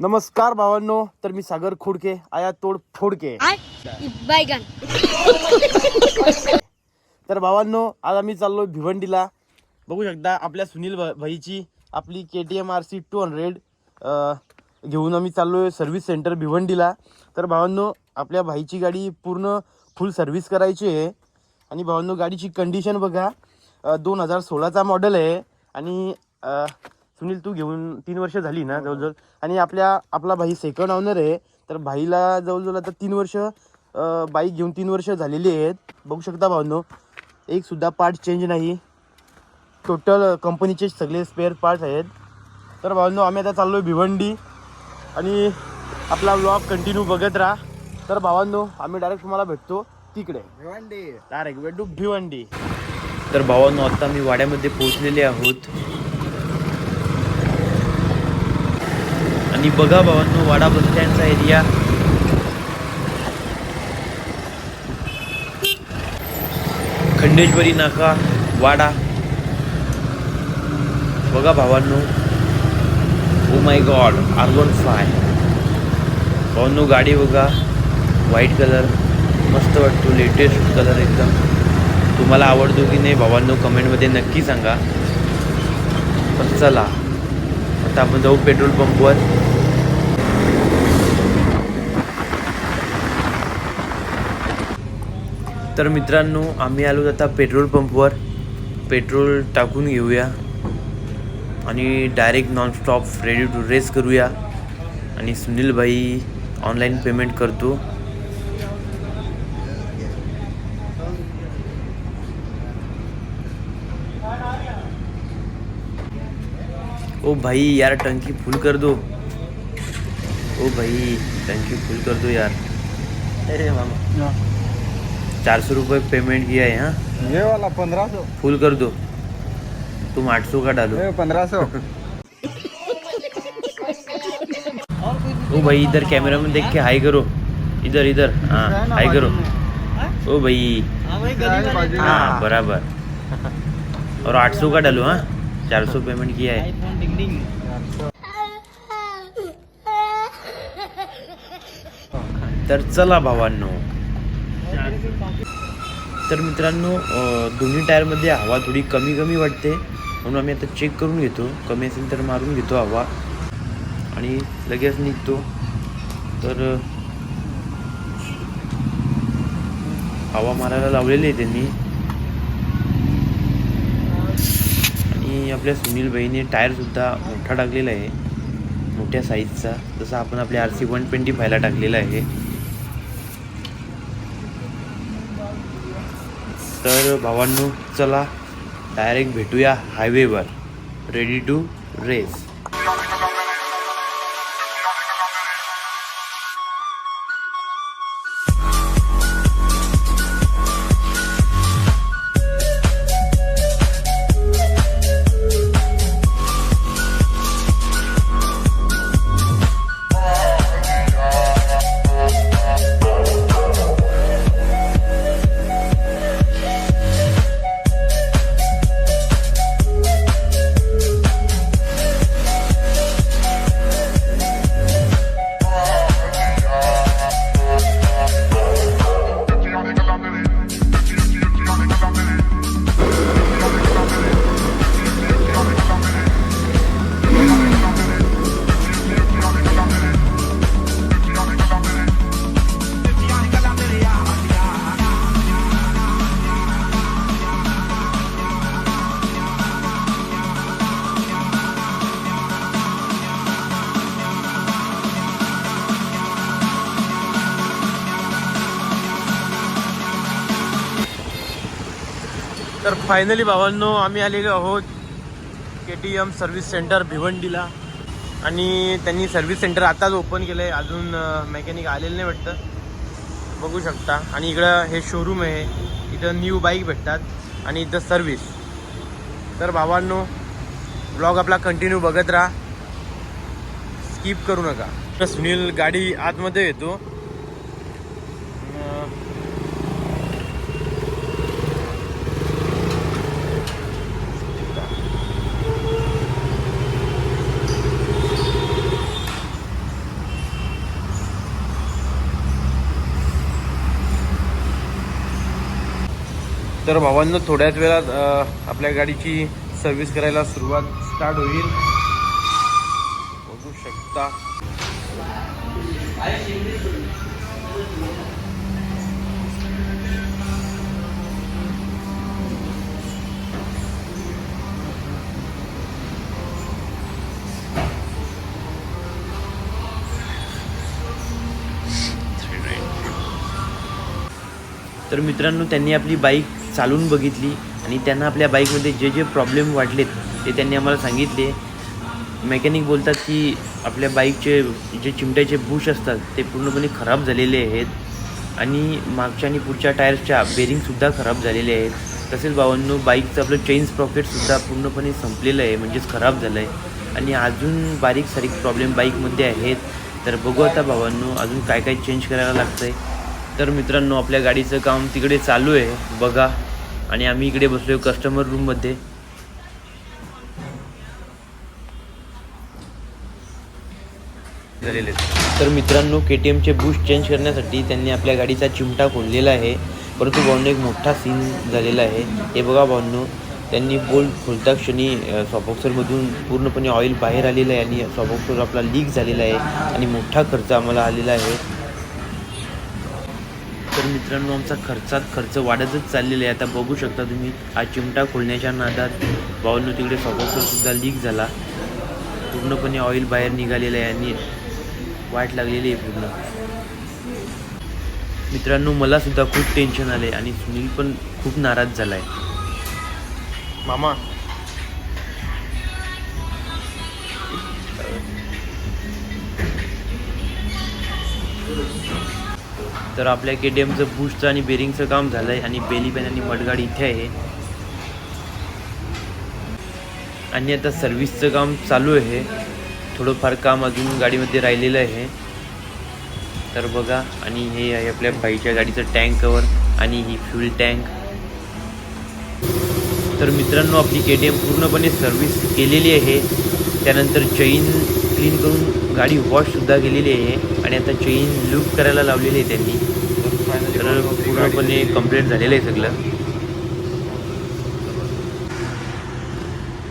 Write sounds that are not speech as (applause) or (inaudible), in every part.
नमस्कार भावांनो तर मी सागर खोडके आया तोड फोडके. तर भावांनो आज आम्ही चाललोय भिवंडीला. बघू शकता आपल्या सुनील भाईची आपली K T M R C two hundred घेऊन आम्ही चाललो आहे सर्व्हिस सेंटर भिवंडीला. तर भावांनो आपल्या भाईची गाडी पूर्ण फुल सर्व्हिस करायची आहे. आणि भावांनो गाडीची कंडिशन बघा. दोन हजार सोळाचा मॉडेल आहे. आणि सुनील तू घेऊन तीन वर्ष झाली ना जवळजवळ? आणि आपल्या आपला भाई सेकंड ऑनर आहे. तर भाईला जवळजवळ आता तीन वर्ष बाईक घेऊन तीन वर्ष झालेली आहेत. बघू शकता भावांनो एक सुद्धा पार्ट चेंज नाही. टोटल कंपनीचे सगळे स्पेअर पार्ट्स आहेत. तर भावांनो आम्ही आता चाललो आहे भिवंडी आणि आपला व्लॉग कंटिन्यू बघत राहा. तर भावांनो आम्ही डायरेक्ट तुम्हाला भेटतो तिकडे. डायरेक्ट भेटू भिवंडी. तर भावांनो आता मी वाड्यामध्ये पोहोचलेले आहोत. आणि बघा भावांनो वाडा बस स्टँडचा एरिया खंडेश्वरी नाका वाडा. बघा भावांनो. ओ my god R one five भावांनो गाडी बघा. व्हाईट कलर मस्त वाटतो लेटेस्ट कलर एकदम. तुम्हाला आवडतो की नाही भावांनो कमेंटमध्ये नक्की सांगा. तर चला आता आपण जाऊ पेट्रोल पंपवर तर मित्रांनो आम्ही आलो आता पेट्रोल पंपवर पेट्रोल टाकून घेऊया. आणि direct nonstop ready to race करूया. आणि सुनील भाई ऑनलाईन पेमेंट करतो. ओ भाई यार टंकी फुल कर दो. ओ भाई टंकी फुल कर दो यार. अरे मामा. चार सौ रुपये पेमेंट किया है हाँ? ये वाला पंद्रह सौ. फुल कर दो. तुम आठ सौ का डालो। पंद्रह सौ। ओ भाई इधर कैमरा में देख के हाई करो। इधर इधर हाँ हाई करो। ओ भाई। हाँ बराबर। और आठ सौ का डालो हाँ। चार सौ पेमेंट किया है। तर चला भावांनो। तर मित्रांनो दोन्ही टायरमध्ये हवा थोडी कमी कमी वाटते. म्हणून आम्ही आता चेक करून घेतो. कमी असेल तर मारून घेतो हवा. आणि लगेच निघतो. तर हवा मारायला लावलेली आहे त्यांनी. आणि आपल्या सुनील भाईने टायरसुद्धा मोठा टाकलेला आहे. मोठ्या साईजचा जसा आपण आपल्या आर सी वन ट्वेंटी फायला टाकलेला आहे. तर भावांनो चला. डायरेक्ट भेटूया हायवेवर. रेडी टू रेस फायनली भावांनो आम्ही आलेलो आहोत K T M service centre भिवंडीला. आणि त्यांनी सर्व्हिस सेंटर आताच ओपन केलं आहे अजून मेकॅनिक आलेलं नाही वाटतं. बघू शकता. आणि इकडं हे शोरूम आहे. इथं न्यू बाईक भेटतात. आणि इथं सर्व्हिस तर भावांनो ब्लॉग आपला कंटिन्यू बघत राहा. स्किप करू नका. तर सुनील गाडी आतमध्ये येतो. तर भावांनो थोड्याच वेळात आपल्या गाडीची सर्व्हिस करायला सुरुवात स्टार्ट होईल. बघू शकता. तर मित्रांनो त्यांनी आपली बाईक चालवून बघितली आणि त्यांना आपल्या बाईकमध्ये जे जे प्रॉब्लेम वाटलेत ते त्यांनी आम्हाला सांगितले. मेकॅनिक बोलतात की आपल्या बाईकचे जे चिमट्याचे बुश असतात ते पूर्णपणे खराब झालेले आहेत. आणि मागच्या आणि पुढच्या टायर्सच्या बेरिंगसुद्धा खराब झालेले आहेत. तसेच बाबांनो बाईकचं आपलं चेन्स प्रॉफिटसुद्धा पूर्णपणे संपलेलं आहे म्हणजेच खराब झालं आहे आणि अजून बारीक सारीक प्रॉब्लेम बाईकमध्ये आहेत. तर बघू आता भावांनो अजून काय काय चेंज करायला लागतं आहे तर मित्रांनो आपल्या गाडीचं काम तिकडे चालू आहे बघा. आणि आम्ही इकडे बसलो कस्टमर रूममध्ये झालेले तर मित्रांनो के टी एमचे बूस्ट चेंज करण्यासाठी त्यांनी आपल्या गाडीचा चिमटा खोललेला आहे. परंतु भाऊंनो एक मोठा सीन झालेला आहे. हे बघा भाऊंनो त्यांनी बोल्ट खोलता क्षणी सॉबॉक्सरमधून पूर्णपणे ऑइल बाहेर आलेलं आहे आणि सॉबॉक्सर आपला लीक झालेला आहे. आणि मोठा खर्च आम्हाला आलेला आहे. तर मित्रांनो आमचा खर्चात खर्च वाढतच चाललेला आहे. आता बघू शकता तुम्ही हा चिमटा खोलण्याच्या नादात बाऊलनं तिकडे सुद्धा लीक झाला. पूर्णपणे ऑइल बाहेर निघालेलं आहे आणि वाट लागलेली आहे पूर्ण. मित्रांनो मला सुद्धा खूप टेन्शन आले आणि सुनील पण खूप नाराज झाला आहे मामा. तर आपल्या के डी एमचं बूस्टचं आणि बेरिंगचं काम झालं आहे आणि बेली पॅन आणि मडगाड इथे आहे. आणि आता सर्व्हिसचं काम चालू आहे. थोडंफार काम अजून गाडीमध्ये राहिलेलं आहे. तर बघा आणि हे आहे आपल्या बाईच्या गाडीचं टँक कवर आणि ही फ्यूल टँक तर मित्रांनो आपली के टी एम पूर्णपणे सर्व्हिस केलेली आहे. त्यानंतर चैन क्लीन करून गाडी वॉशसुद्धा केलेली आहे. आणि आता चेन लूप करायला लावलेली आहे त्यांनी. तर पूर्णपणे कंप्लीट झालेलं आहे सगळं.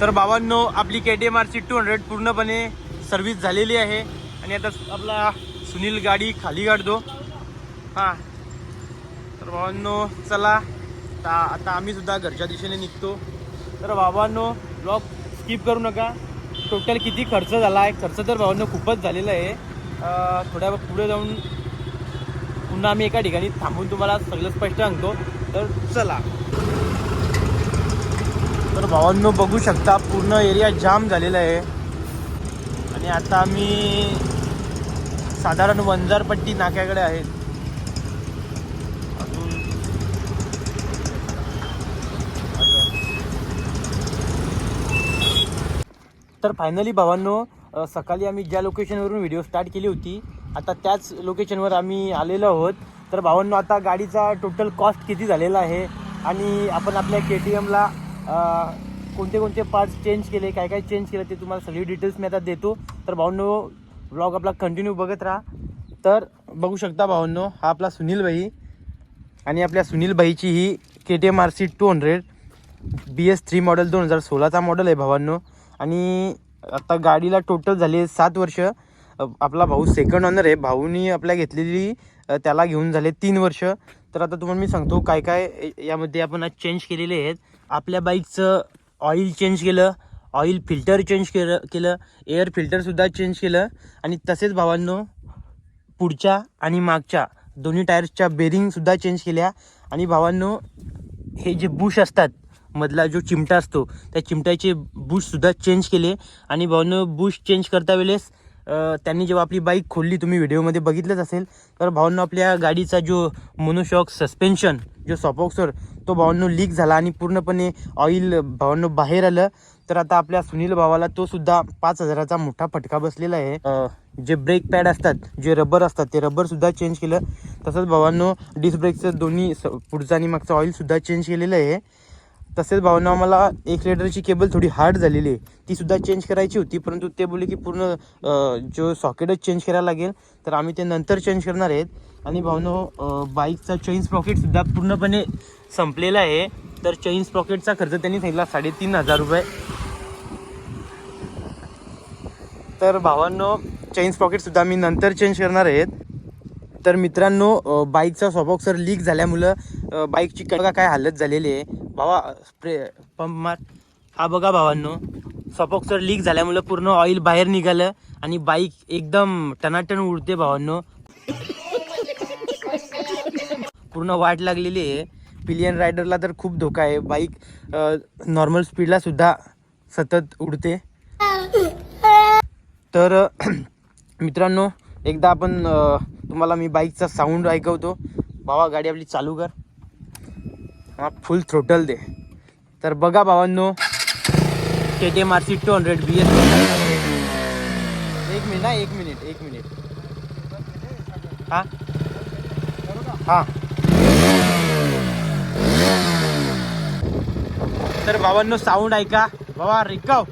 तर बाबांनो आपली K T M R C two hundred पूर्णपणे सर्व्हिस झालेली आहे. आणि आता आपला सुनील गाडी खाली काढतो. हां. तर बाबांनो चला. आता आता आम्ही सुद्धा घरच्या दिशेने निघतो. तर बाबांनो ब्लॉग स्किप करू नका. टोटल किती खर्च झाला आहे? खर्च तर भावांना खूपच झालेला आहे. थोड्या पुढे जाऊन पुन्हा आम्ही एका ठिकाणी थांबून तुम्हाला सगळं स्पष्ट सांगतो. तर चला. तर भावांनो बघू शकता पूर्ण एरिया जाम झालेला आहे. आणि आता आम्ही साधारण वंजारपट्टी नाक्याकडे आहेत तर फायनली भावांनो सकाळी आम्ही ज्या लोकेशनवरून व्हिडिओ स्टार्ट केली होती आता त्याच लोकेशनवर आम्ही आलेलो आहोत. तर भावांनो आता गाडीचा टोटल कॉस्ट किती झालेला आहे? आणि आपण आपल्या के टी एमला कोणते कोणते पार्ट्स चेंज केले काय काय चेंज केलं ते तुम्हाला सगळी डिटेल्स मी आता देतो. तर भावांनो ब्लॉग आपला कंटिन्यू बघत राहा. तर बघू शकता भावांनो हा आपला सुनील भाई आणि आपल्या सुनील भाईची ही K T M R C two hundred B S three model दोन हजार सोळाचा मॉडेल आहे भावांनो. आणि आता गाडीला टोटल झाले सात वर्ष. आपला भाऊ सेकंड ऑनर आहे. भाऊनी आपल्या घेतलेली त्याला घेऊन झाले तीन वर्ष. तर आता तुम्हाला मी सांगतो काय काय यामध्ये आपण आज चेंज केलेले आहेत. आपल्या बाईकचं ऑइल चेंज केलं ऑइल फिल्टर चेंज केलं केलं एअर फिल्टरसुद्धा चेंज केलं. आणि तसेच भावांनो पुढच्या आणि मागच्या दोन्ही टायर्सच्या बेरिंगसुद्धा चेंज केल्या. आणि भावांनो हे जे बुश असतात मधला जो चिमटा असतो त्या चिमट्याचे बुशसुद्धा चेंज केले आणि भावांनो बुश चेंज करता वेळेस त्यांनी जेव्हा आपली बाईक खोलली तुम्ही व्हिडिओमध्ये बघितलंच असेल तर भावांनो आपल्या गाडीचा जो मोनोशॉक सस्पेन्शन जो सॉपॉक्सर तो भावांनो लीक झाला आणि पूर्णपणे ऑइल भावांनो बाहेर आलं. तर आता आपल्या सुनील भावाला तो सुद्धा पाच हजाराचा मोठा फटका बसलेला आहे. जे ब्रेक पॅड असतात जे रबर असतात ते रबर सुद्धा चेंज केलं. तसंच भावांनो डिस्क ब्रेकचं दोन्ही स- पुढचं आणि मागचं ऑइल सुद्धा चेंज केलेलं आहे. तसेच भावना आम्हाला एक लिटरची केबल थोडी हार्ड झालेली आहे. ती सुद्धा चेंज करायची होती परंतु ते बोलले की पूर्ण जो सॉकेटच चेंज करायला लागेल तर आम्ही ते नंतर चेंज करणार आहेत. आणि भावनो बाईकचा चेन्स स्प्रॉकेट सुद्धा पूर्णपणे संपलेला आहे. तर चेन्स प्रॉकेटचा खर्च त्यांनी सांगितला साडेतीन हजार रुपये. तर भावांनो चेन्स स्प्रॉकेट सुद्धा मी नंतर चेंज करणार आहेत. तर मित्रांनो बाईकचा सॉबॉक्सर लीक झाल्यामुळं बाईकची बघा काय हालत झालेली आहे. भावा स्प्रे पंप मार. हा बघा भावांनो सॉबॉक्सर लीक झाल्यामुळं पूर्ण ऑइल बाहेर निघालं आणि बाईक एकदम टनाटन उडते भावांनो. पूर्ण वाट लागलेली आहे. पिलियन रायडरला तर खूप धोका आहे. बाईक नॉर्मल स्पीडला सुद्धा सतत उडते. तर (clears throat) मित्रांनो एकदा आपण तुम्हाला मी बाईकचा साऊंड ऐकवतो. बाबा गाडी आपली चालू कर. हा फुल थ्रोटल दे. तर बघा भावांनो K T M R C two hundred B S एक मिनिट हा एक मिनिट एक मिनिट. हा? हा. तर भावांनो साऊंड ऐका. बाबा रिकाव.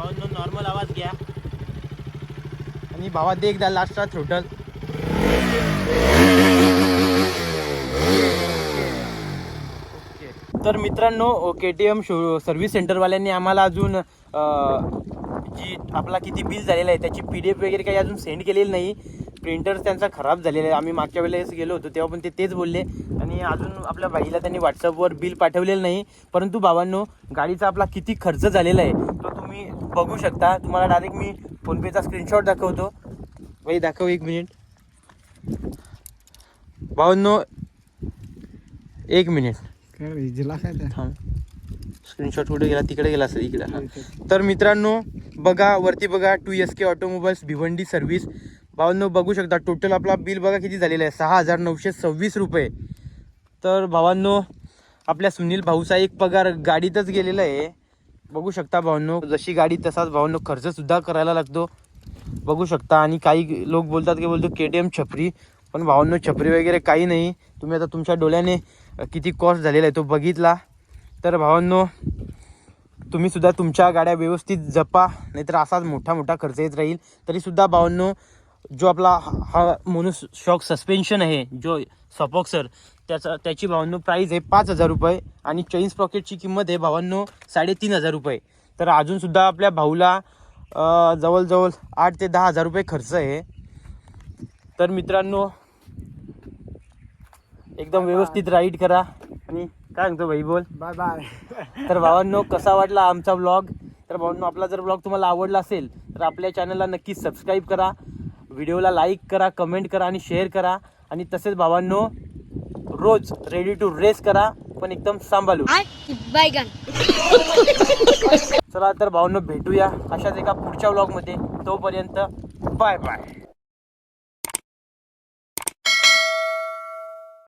भावांनो नॉर्मल आवाज घ्या. आणि भावा दे एकदा लास्टचा थ्रोटल तर मित्रांनो K T M show service सेंटरवाल्यांनी आम्हाला अजून जी आपला किती बिल झालेलं आहे त्याची पी डी एफ वगैरे काही अजून सेंड केलेली नाही. प्रिंटर त्यांचा खराब झालेला आहे. आम्ही मागच्या वेळेस गेलो होतो तेव्हा पण ते तेच बोलले. आणि अजून आपल्या बाईला त्यांनी व्हॉट्सअपवर बिल पाठवलेलं नाही. परंतु बाबांनो गाडीचा आपला किती खर्च झालेला आहे. बघू शकता. तुम्हाला डायरेक्ट मी फोनपेचा स्क्रीनशॉट दाखवतो. बाई दाखव एक मिनिट भावांनो एक मिनिट थांब. स्क्रीनशॉट कुठे गेला? तिकडे गेला असेल इकडे. हा. तर मित्रांनो बघा वरती बघा two S K automobiles Bhiwandi service भावांनो बघू शकता टोटल आपला बिल बघा किती झालेलं आहे. सहा हजार नऊशे सव्वीस रुपये. तर भावांनो आपल्या सुनील भाऊचा एक पगार गाडीतच गेलेला आहे. बघू शकता भावांनो जशी गाडी तसाच भावांनो खर्च सुद्धा करायला लागतो. बघू शकता आणि काही लोक बोलतात की बोलतो के टी एम छपरी पण भावांनो छपरी वगैरे काही नाही. तुम्ही आता तुमच्या डोळ्याने किती कॉस्ट झालेला आहे तो बघितला. तर भावांनो तुम्ही सुद्धा तुमच्या गाड्या व्यवस्थित जपा नाहीतर असाच मोठा मोठा खर्च येत राहील. तरीसुद्धा भावांनो जो आपला हा- हा मोनो शॉक सस्पेन्शन आहे जो सपॉक्सर त्याचा त्याची भावांनो प्राईस आहे पाच हजार रुपये आणि चेन स्प्रॉकेटची किंमत आहे भावांनो साडेतीन हजार रुपये. तर अजूनसुद्धा आपल्या भाऊला जवळजवळ आठ ते दहा हजार रुपये खर्च आहे. तर मित्रांनो एकदम व्यवस्थित राईड करा. आणि काय सांगतो भाई बोल. बाय बाय तर भावांनो कसा वाटला आमचा ब्लॉग तर भावांनो आपला जर ब्लॉग तुम्हाला आवडला असेल तर आपल्या चॅनलला नक्कीच सबस्क्राईब करा. व्हिडिओला लाईक करा कमेंट करा आणि शेअर करा. आणि तसेच भावांनो रोज रेडी टू रेस करा पण एकदम सांभाळू. (laughs) चला तर भावांनो भेटूया अशाच एका पुढच्या ब्लॉगमध्ये तोपर्यंत बाय बाय